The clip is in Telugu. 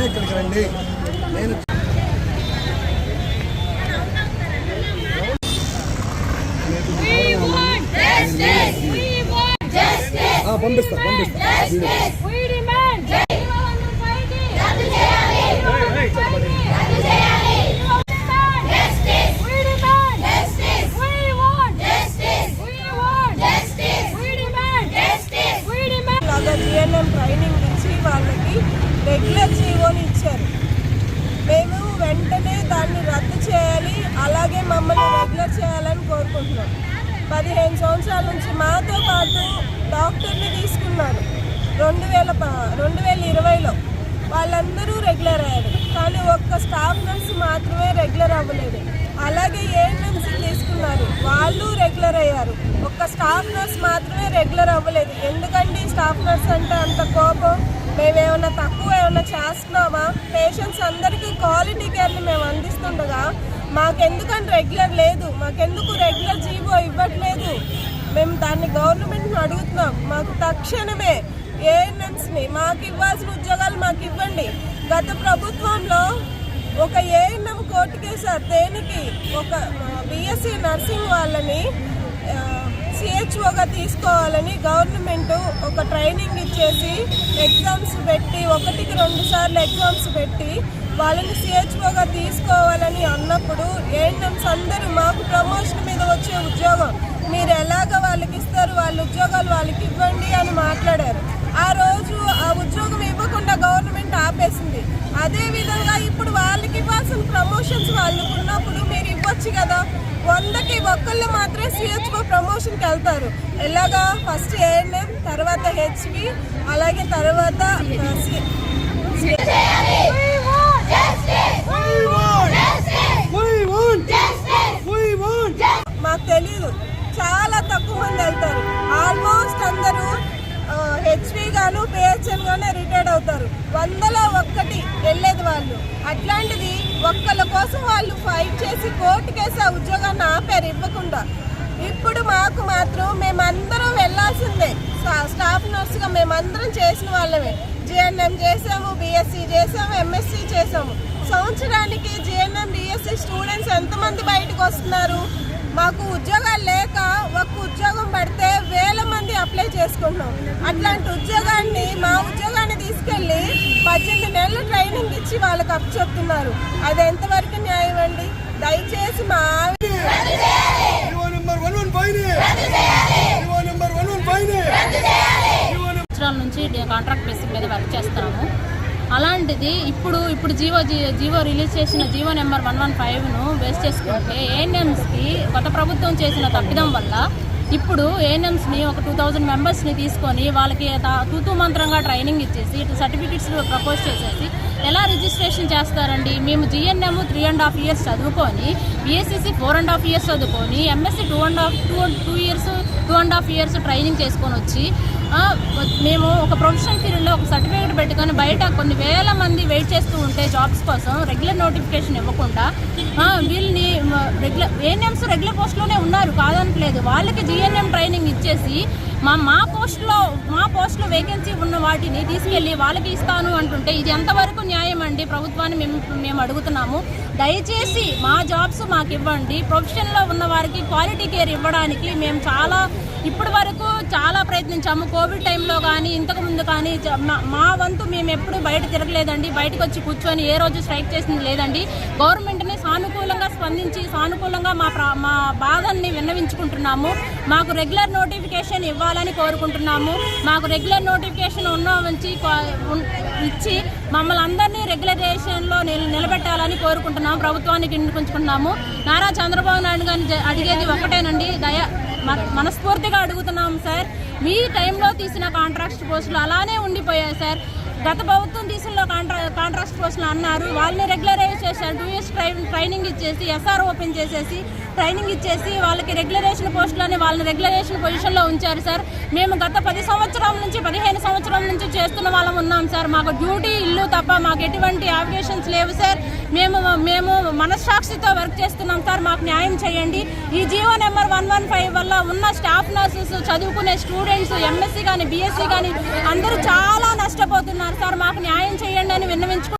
ఉద్యోగాలు ఉన్న వాళ్ళు మాత్రమే ఇక్కడికి రండి నేను We want justice. We want justice. ఆ, పంపిస్తా పంపిస్తా రెగ్యులర్ జీవోని ఇచ్చారు మేము వెంటనే దాన్ని రద్దు చేయాలి అలాగే మమ్మల్ని రెగ్యులర్ చేయాలని కోరుకుంటున్నాం. పదిహేను సంవత్సరాల నుంచి మాతో పాటు డాక్టర్ని తీసుకున్నారు. రెండు వేల రెండు వేల ఇరవైలో వాళ్ళందరూ రెగ్యులర్ అయ్యారు. కానీ ఒక్క స్టాఫ్ నర్స్ మాత్రమే రెగ్యులర్ అవ్వలేదు. అలాగే ఏఎన్ఎంస్ తీసుకున్నారు. వాళ్ళు రెగ్యులర్ అయ్యారు. ఒక్క స్టాఫ్ నర్స్ మాత్రమే రెగ్యులర్ అవ్వలేదు. ఎందుకండి స్టాఫ్ నర్స్ అంటే అంత కోపం? మేమేమన్నా తక్కువ ఏమన్నా చేస్తున్నామా? పేషెంట్స్ అందరికీ క్వాలిటీ కేర్ని మేము అందిస్తుండగా మాకెందుకని రెగ్యులర్ లేదు మాకెందుకు రెగ్యులర్ జీవో ఇవ్వట్లేదు? మేము దాన్ని గవర్నమెంట్ని అడుగుతున్నాం. మాకు తక్షణమే ఏఎన్ఎంస్ని మాకు ఇవ్వాల్సిన ఉద్యోగాలు మాకు ఇవ్వండి. గత ప్రభుత్వంలో ఒక ఏఎన్ఎం కోర్టు కేసారు దేనికి? ఒక బిఎస్సి నర్సింగ్ వాళ్ళని సిహెచ్ఓగా తీసుకోవాలని గవర్నమెంట్ ఒక ట్రైనింగ్ ఇచ్చేసి ఎగ్జామ్స్ పెట్టి ఒకటికి రెండు సార్లు ఎగ్జామ్స్ పెట్టి వాళ్ళని సిహెచ్ఓగా తీసుకోవాలని అన్నప్పుడు ఏఎన్ఎంస్ అందరూ మాకు ప్రమోషన్ మీద వచ్చే ఉద్యోగం. మీరు ఎలాగ వాళ్ళకి ఇస్తారు వాళ్ళ ఉద్యోగాలు వాళ్ళకి ఇవ్వండి అని మాట్లాడారు. ఆ రోజు ఆ ఉద్యోగం ఇవ్వకుండా గవర్నమెంట్ ఆపేసింది. అదేవిధంగా ఇప్పుడు వాళ్ళకి ఇవ్వాల్సిన ప్రమోషన్స్ వాళ్ళకు ఉన్నప్పుడు మీరు కదా. వందకి ఒక్కళ్ళు మాత్రమే సిహెచ్ఓ ప్రమోషన్కి వెళ్తారు. ఎలాగా? ఫస్ట్ ఏఎన్ఎం తర్వాత హెచ్వి అలాగే తర్వాత మాకు తెలీదు. చాలా తక్కువ మంది వెళ్తారు. ఆల్మోస్ట్ అందరూ హెచ్వి గాను పిహెచ్ఎన్ గానే రిటైర్ అవుతారు వందలో ఒక్కటి వెళ్ళేది వాళ్ళు. అట్లాంటిది ఒక్కళ్ళ కోసం వాళ్ళు ఫైట్ చేసి కోర్టు కేసు ఆ ఉద్యోగాన్ని ఆపారు ఇవ్వకుండా. ఇప్పుడు మాకు మాత్రం మేమందరం వెళ్ళాల్సిందే. స్టాఫ్ నర్సుగా మేమందరం చేసిన వాళ్ళమే. జిఎన్ఎం చేసాము బీఎస్సీ చేసాము ఎంఎస్సీ చేసాము. సంవత్సరానికి జిఎన్ఎం బీఎస్సీ స్టూడెంట్స్ ఎంతమంది బయటకు వస్తున్నారు? మాకు ఉద్యోగాలు లేక ఒక్క ఉద్యోగం అప్లై చేసుకుంటున్నాం. అట్లాంటి ఉద్యోగాన్ని మా ఉద్యోగాన్ని తీసుకెళ్ళి పద్దెనిమిది నెలలు ట్రైనింగ్ ఇచ్చి వాళ్ళకి అప్ చెప్తున్నారు. అది ఎంతవరకు న్యాయం అండి? దయచేసి మా సంవత్సరాల నుంచి కాంట్రాక్ట్ బేసిక్ మీద వర్క్ చేస్తున్నాము అలాంటిది ఇప్పుడు ఇప్పుడు జీవో జీ- జీవో రిలీజ్ చేసిన జీవో నెంబర్ వన్ వన్ ఫైవ్ను బేస్ చేసుకుంటే ఏఎన్ఎంస్కి గత ప్రభుత్వం చేసిన తప్పిదం వల్ల ఇప్పుడు ఏఎన్ఎంస్ని ఒక టూ థౌజండ్ మెంబర్స్ని తీసుకొని వాళ్ళకి తూతూ మంత్రంగా ట్రైనింగ్ ఇచ్చేసి ఇటు సర్టిఫికెట్స్ ప్రపోజ్ చేసేసి ఎలా రిజిస్ట్రేషన్ చేస్తారండి? మేము GNM three and half years చదువుకొని BSc four and half years చదువుకొని MSc two and half two two years two and half years training చేసుకొని వచ్చి మేము ఒక ప్రొఫెషనల్ ఫీల్డ్లో ఒక సర్టిఫికేట్ పెట్టుకొని బయట కొన్ని వేల మంది వెయిట్ చేస్తూ ఉంటే జాబ్స్ కోసం రెగ్యులర్ నోటిఫికేషన్ ఇవ్వకుండా వీళ్ళని రెగ్యులర్ ఏఎన్ఎంస్ రెగ్యులర్ పోస్ట్లోనే ఉన్నారు కాదనట్లేదు. వాళ్ళకి జిఎన్ఎం ట్రైనింగ్ ఇచ్చేసి మా మా పోస్ట్లో మా పోస్ట్లో వేకెన్సీ ఉన్న వాటిని తీసుకెళ్ళి వాళ్ళకి ఇస్తాను అంటుంటే ఇది ఎంతవరకు న్యాయం అండి? ప్రభుత్వాన్ని మేము మేము అడుగుతున్నాము. దయచేసి మా జాబ్స్ మాకు ఇవ్వండి ప్రొఫెషన్లో ఉన్న వారికి క్వాలిటీ కేర్ ఇవ్వడానికి మేము చాలా ఇప్పటి వరకు చాలా ప్రయత్నించాము. కోవిడ్ టైంలో కానీ ఇంతకు ముందు కానీ మా- వంతు మేము ఎప్పుడు బయట తిరగలేదండి. బయటకు వచ్చి కూర్చొని ఏ రోజు స్ట్రైక్ చేసింది లేదండి. గవర్నమెంట్ని సానుకూలంగా స్పందించి సానుకూలంగా మా ప్రా మా బాధల్ని విన్నవించుకుంటున్నాము. మాకు రెగ్యులర్ నోటిఫికేషన్ ఇవ్వాలని కోరుకుంటున్నాము. మాకు రెగ్యులర్ నోటిఫికేషన్ ఉన్న ఉంచి ఇచ్చి మమ్మల్ని అందరినీ రెగ్యులరేషన్లో నిలబెట్టాలని కోరుకుంటున్నాము. ప్రభుత్వానికి వినిపించుకుంటున్నాము నారా చంద్రబాబు నాయుడు గారిని జ- అడిగేది ఒకటేనండి. దయ మ- మనస్ఫూర్తిగా అడుగుతున్నాం సార్. మీ టైంలో తీసిన కాంట్రాక్ట్ పోస్టులు అలానే ఉండిపోయాయి సార్. గత ప్రభుత్వం తీసుకున్న కాంట్రా కాంట్రాక్ట్ పోస్టులు అన్నారు. వాళ్ళని రెగ్యులరైజ్ చేశారు. టూ ఇయర్స్ ట్రైనింగ్ ఇచ్చేసి ఎస్ఆర్ ఓపెన్ చేసేసి ట్రైనింగ్ ఇచ్చేసి వాళ్ళకి రెగ్యులరేషన్ పోస్టులని వాళ్ళని రెగ్యులరేషన్ పొజిషన్లో ఉంచారు సార్. మేము గత పది సంవత్సరాల నుంచి పదిహేను సంవత్సరాల నుంచి చేస్తున్న వాళ్ళం ఉన్నాం సార్. మాకు డ్యూటీ ఇల్లు తప్ప మాకు ఎటువంటి అప్లికేషన్స్ లేవు సార్. మేము మనస్సాక్షితో వర్క్ చేస్తున్నాం సార్ మాకు న్యాయం చేయండి. ఈ GO number one one five వల్ల ఉన్న స్టాఫ్ నర్సెస్ చదువుకునే స్టూడెంట్స్ ఎంఎస్సీ కానీ బీఎస్సీ కానీ అందరూ చాలా నష్టపోతున్నారు సార్ మాకు న్యాయం న్యాయం చేయండి అని విన్నవించుకుంటున్నాం